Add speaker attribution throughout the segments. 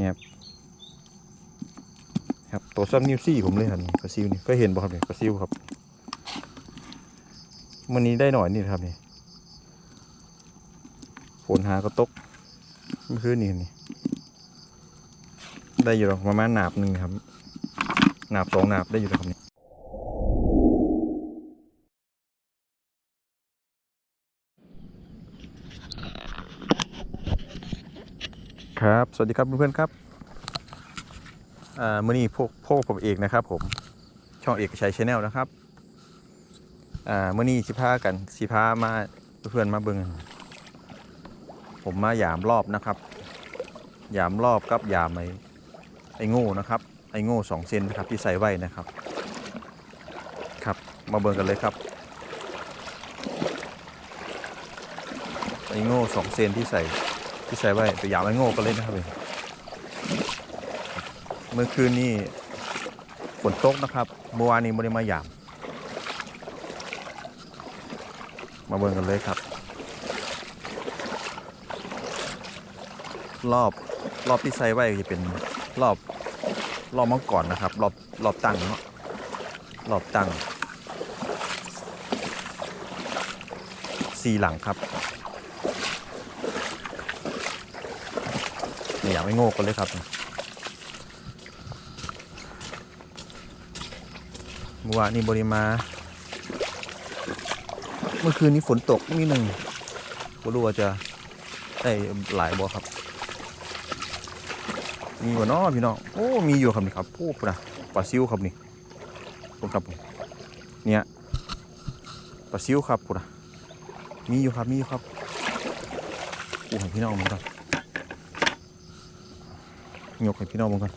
Speaker 1: นี่ครับครับตัวซ้ำนิ้วซี่ผมเลยครับนี่ปลาซิวนี่ก็เห็นบ่ครับนี่ปลาซิวครับวันนี้ได้หน่อยนี่ครับนี่ฝนหาก็ตกเมื่อคืนนี่นี่ได้อยู่หรอกประมาณหนาบหนึ่งครับ หนาบสองหนาบได้อยู่หรอกครับนี่ ครับ สวัสดีครับเพื่อนๆครับอ่ามื่อนี้พวกพวกผมเอกนะครับ ผมช่องเอกชัยชาแนลนะครับอ่ามื่อนี้สิพากันสิพามาเพื่อนมาเบิ่งผมมาหยามรอบนะครับ หยามรอบกับยามไอ้ไอ้โง่นะครับไอ้โง่สองเซนนะครับที่ใส่ไว้นะครับ ครับมาเบิ่งกันเลยครับไอ้โง่สองเซนที่ใส่ ที่ใส่ไว้ไปยามไอ้โง่กันเลยนะครับเมื่อคืนนี้ฝนตกนะครับ เมื่อวานนี้ไม่ได้มาหยาม มาเบิ่งกันเลยครับ รอบรอบที่ใส่ไว้จะเป็นรอบรอบมังกรนะครับ รอบรอบตั้งเนาะรอบตั้งสี่หลังครับ อยากไม่โง่กันเลยครับเมื่อวานนี้บริมา เมื่อคืนนี้ฝนตกนิดหนึ่งไม่รู้ว่าจะได้หลายบ่ครับ มีกว่นอพี่น้อง โอ้ มีอยู่ครับนี่ครับโอ้ปะปลาซิวครับนี่ผมครับผมเนี่ยปลาซิวครับปุระมีอยู่ครับ มีอยู่ครับโอ้ให้พี่น้องมึงก่อน ยกให้พี่น้องมึงก่อน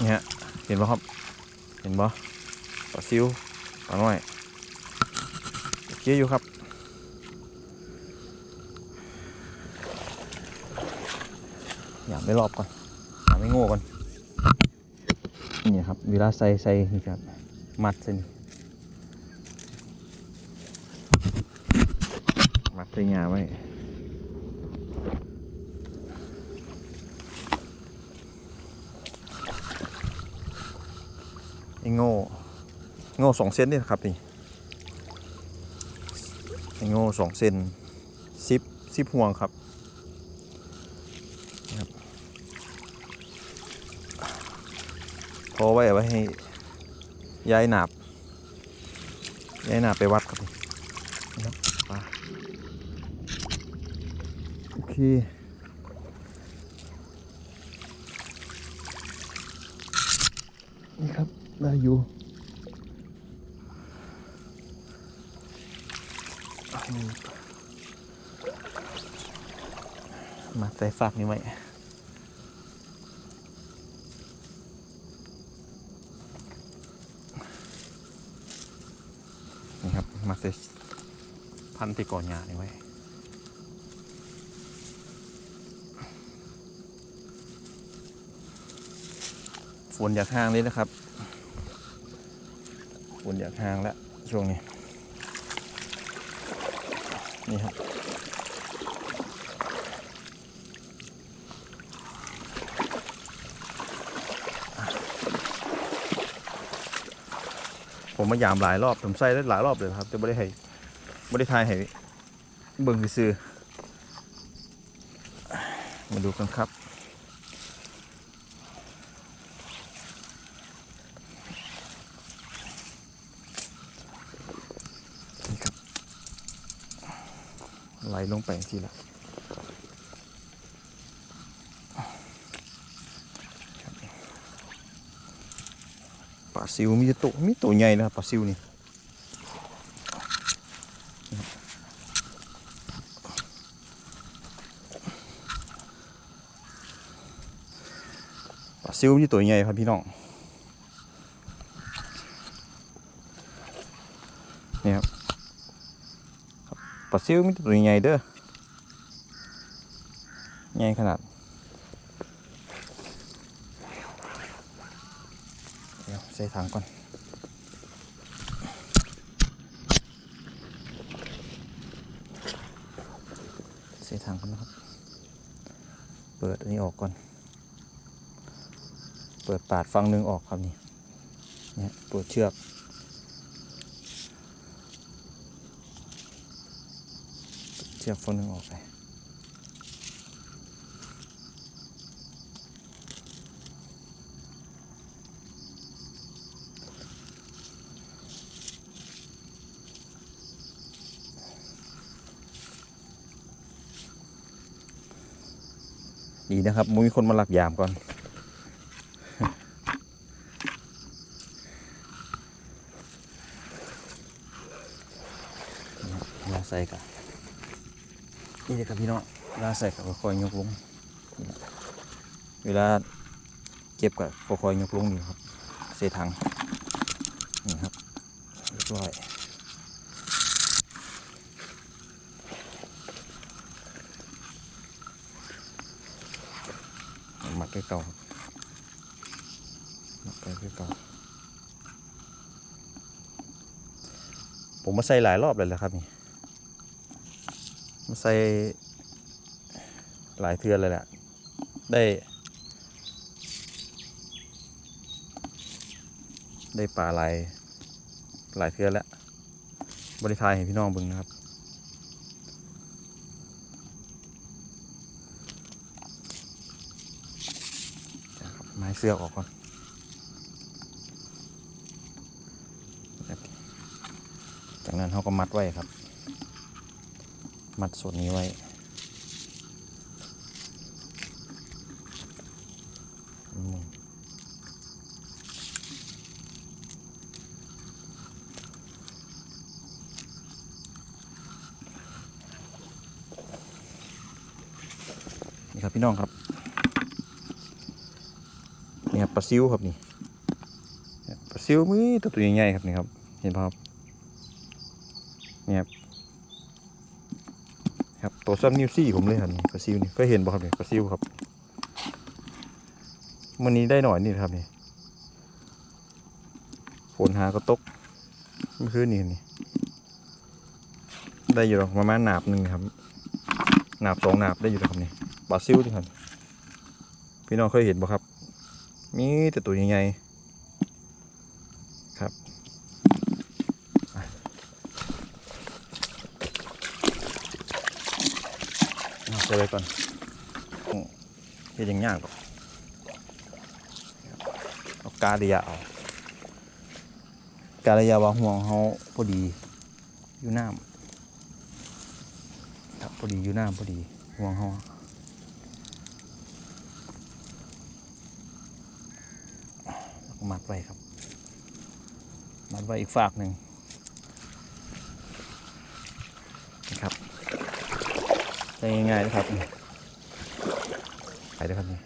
Speaker 1: นี่ฮะ เห็นป่ะครับ เห็นป่ะปลาซิวปลาน้อยโอเคอยู่ครับอย่าไม่รอบก่อนอย่าไม่โง่ก่อนนี่ครับเวลาใส่ใส่นี่ครับ มัดส้นมัดใส่หญ้าไว้ โง่ โง่สองเซนนี่ครับนี่ไอโง่สองเซนซิปซิปห่วงครับครับพอไว้ไว้ให้ย้ายหนาบย้ายหนาบไปวัดครับนี่นะครับโอเค นี่ครับ ได้อยู่มาใส่ฝากนี่ไว้นี่ครับ มาใส่พันที่ก่อนหญ้านี่ไว้ฝนอยากห่างเลยนะครับ ฝนอยากห่างแล้วช่วงนี้ นี่ครับ ผมมายามหลายรอบผมใส่ได้หลายรอบเลยครับ แต่ไม่ได้ให้ไม่ได้ทายให้เบิ่งซื้อมาดูกันครับ นี่ครับ ไหลลงไปทีละปลาซิวมีตัวมีตัวใหญ่นะปลาซิวนี่ปลาซิวมีตัวใหญ่ครับพี่น้องนี่ครับ ปลาซิวมีตัวใหญ่เด้อใหญ่ขนาดเดี๋ยวใส่ถังก่อนใส่ถังก่อนนะครับ เปิดอันนี้ออกก่อน เปิดปาดฟังหนึ่งออกครับนี่เนี่ยปิดเชือก เชือกฟังหนึ่งออกไปดีนะครับมุ้ยคนมาหลักยามก่อนเวลาใส่กับ นี่เลยครับพี่น้องเวลาใส่กับค่อยยกลง เวลาเก็บกับค่อยๆยกลงนี่ครับเศษถังนี่ครับเรียบร้อยมัดด้วยเก่ามัดไปด้วยเก่าผมมาใส่หลายรอบเลยแหละครับนี่ ใส่หลายเทือนเลยแหละ ได้ ได้ปลาหลายหลายเทือนแล้ว บริทายให้พี่น้องบึงนะครับ ไม้เสื้อกออกก่อนจากนั้นเขาก็มัดไว้ครับ มัดส่วนนี้ไว้ นี่ครับพี่น้องครับ นี่ครับปลาซิวครับนี่เนี่ยปลาซิวมือตัวตัวใหญ่ๆครับนี่ครับ เห็นป่ะครับนี่ครับครับ ตัวซัมนิวซี่ผมเลยครับนี่ปลาซิวนี่ก็เห็นบ่ครับนี่ปลาซิวครับวันนี้ได้หน่อยนี่ครับนี่ฝนหาก็ตกเมื่อคืนนี้นี่ ได้อยู่หรอกประมาณหนาบหนึ่งครับ หนาบสองหนาบได้อยู่แล้วครับนี่ปลาซิวนี่ครับพี่น้องเคยเห็นบ่ครับ มีแต่ตัวใหญ่ๆครับ เอาใส่ ไว้ก่อนอืมเฮ็ดยังยากหรอกเอากาเดียเอากาเดียว่าห่วงเขาพอดี อยู่น้ำครับพอดีอยู่น้ำพอดีห่วงเขามัดไว้ครับ มัดไว้อีกฝากหนึ่งนะครับ ได้ง่ายๆนะครับไปเลยครับนี่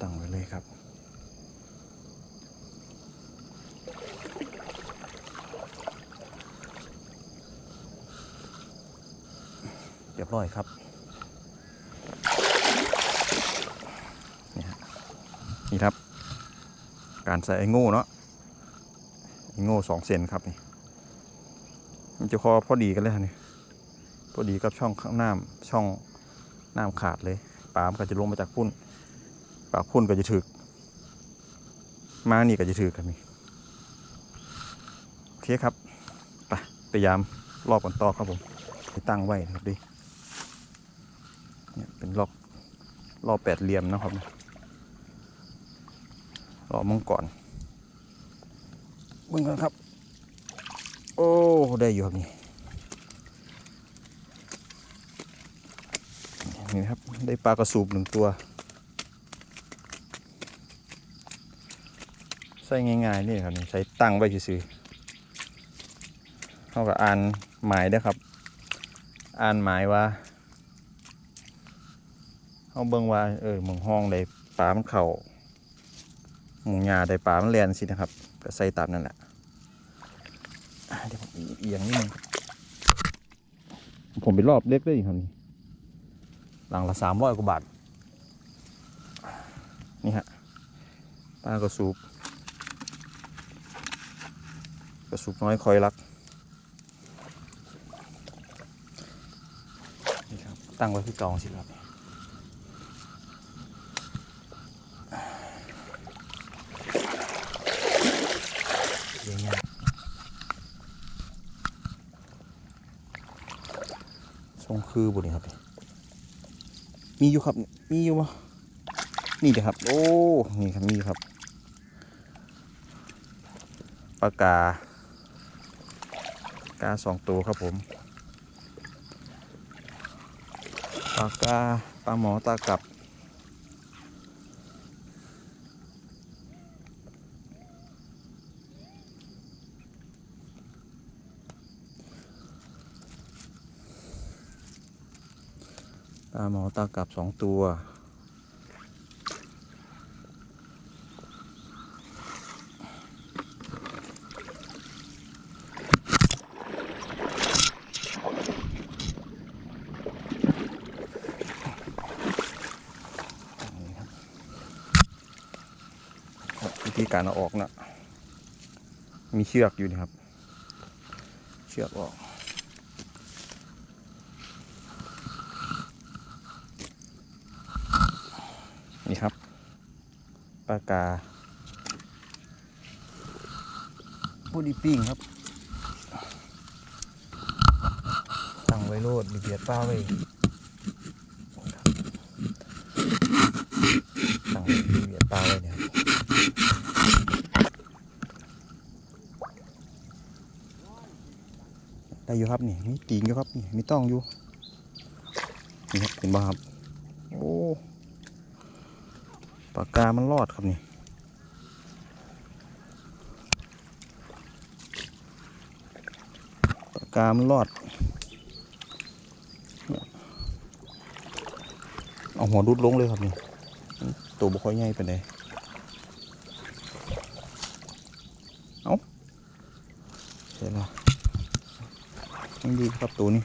Speaker 1: ตั้งไว้เลยครับเรียบร้อยครับนี่ครับ การใส่ไอ้ง่เนาะ โง่สองเซนครับนี่มันจะคอพอดีกันเลยฮะนี่พอดีกับช่องข้างน้ำช่องน้ำขาดเลยปลามก็จะลงมาจากพุ่นปลาพุ่นก็จะถึกมานี่ก็จะถึกครับนี่โอเคครับไปพยายามรอบก่อนต่อครับผมไปตั้งไว้นะครับดิเนี่ยเป็นรอบรอบแปดเหลี่ยมนะครับรอบมังกร เบิ่งกันครับ โอ้ได้อยู่ครับนี่นี่ครับได้ปลากระสูบหนึ่งตัวใส่ง่ายๆนี่ครับนี่ใช้ตั้งไว้ซื่อๆเขากับอ่านหมายนะครับ อ่านหมายว่าเขาเบิ่งว่าเออมองห้องได้ปลามันเข่าหมองหยาได้ปลามันแลนสินะครับ ก็ใส่ตามนั่นแหละอ่าเดี๋ยวผมเอียงนิดนึงครับผมไปรอบเล็กได้อีกครับนี่หลังละสามร้อยกว่าบาท นี่ฮะปลากระสูบกระสุกน้อยคอยรักนี่ครับตั้งไว้ที่เกองสิครับเลี้ยงยาก ทรงคือบุนี่ครับ มีอยู่ครับ มีอยู่วะนี่เดี๋ยวครับ โอ้ นี่ครับ มีอยู่ครับปลากา กาสองตัวครับผมปลากาปลาหมอตากับ ปลาหมอตากับสองตัวนี่ครับครับวิธีการเอาออกนะมีเชือกอยู่นะครับ เชือกออก นี่ครับปลากาพูดีปิ้งครับ ตั้งไว้โลดมีเบียดป้าไว้ตั้งไว้มีเบียดป้าไว้เนี่ยได้อยู่ครับนี่มีตีงอยู่ครับนี่มีต้องอยู่นี่ครับเห็นบ่ครับโอ้ ปากกามันรอดครับนี่ปากกามันรอด เอาหัวดุดลงเลยครับนี่ตัวบุคอยใหญ่ไปไหนเอาเสร็จแล้วยังดีครับตัวนี้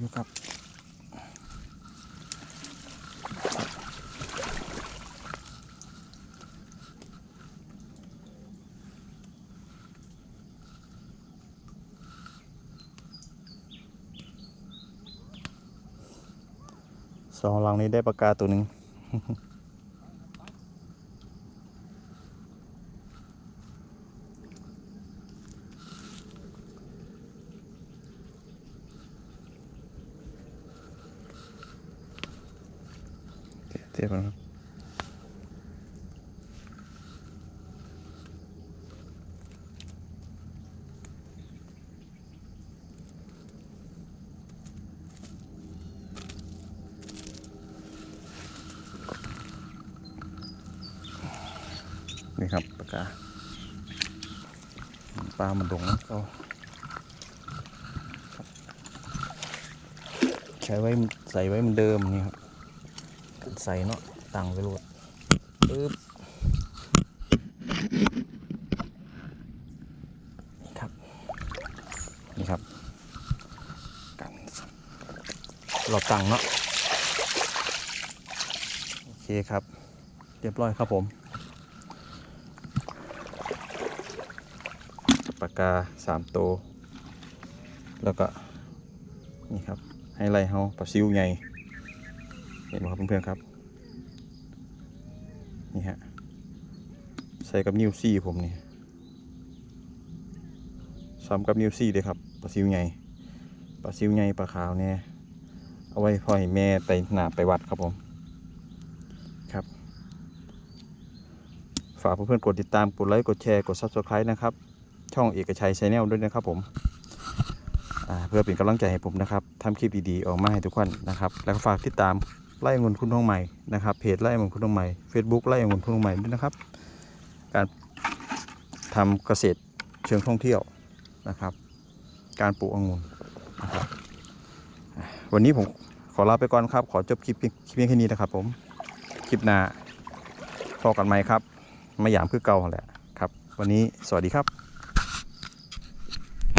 Speaker 1: อยู่กับ สองหลังนี้ได้ปากกาตัวหนึ่ง นี่ครับปากกาปลามันดงนะเขาใช้ไว้ใส่ไว้เหมือนเดิมนี่ครับใส่เนาะตั้งไปโหลดปึ๊บนี่ครับนี่ครับกันเราตั้งเนาะโอเคครับ เรียบร้อยครับผม ปากกาสามตัวแล้วก็นี่ครับให้ไล่เฮาปลาซิวใหญ่เห็นไหมครับเพื่อนๆครับนี่ฮะใส่กับนิ้วซี่ผมนี่ซ้ำกับนิ้วซี่เลยครับปลาซิวใหญ่ปลาซิวใหญ่ปลาขาวเนี่ยเอาไว้พ่อให้แม่ไปหนาไปวัดครับผมครับ ฝากเพื่อนๆกดติดตามกดไลค์กดแชร์กด subscribe นะครับ ช่องเอกชัยชาแนลด้วยนะครับผมเพื่อเป็นกำลังใจให้ผมนะครับทำคลิปดีๆออกมาให้ทุกคนนะครับ แล้วก็ฝากติดตามไล่องุ่นคุณทองใหม่นะครับเพจไล่องุ่นคุณทองใหม่ Facebook ไล่องุ่นคุณทองใหม่ด้วยนะครับ การทำเกษตรเชิงท่องเที่ยวนะครับ การปลูกองุ่นนะครับวันนี้ผมขอลาไปก่อนครับ ขอจบคลิปเพียงเพียงแค่นี้นะครับผม คลิปหน้าพอกันไหมครับ มาหยามคือเก่าแหละครับ วันนี้สวัสดีครับ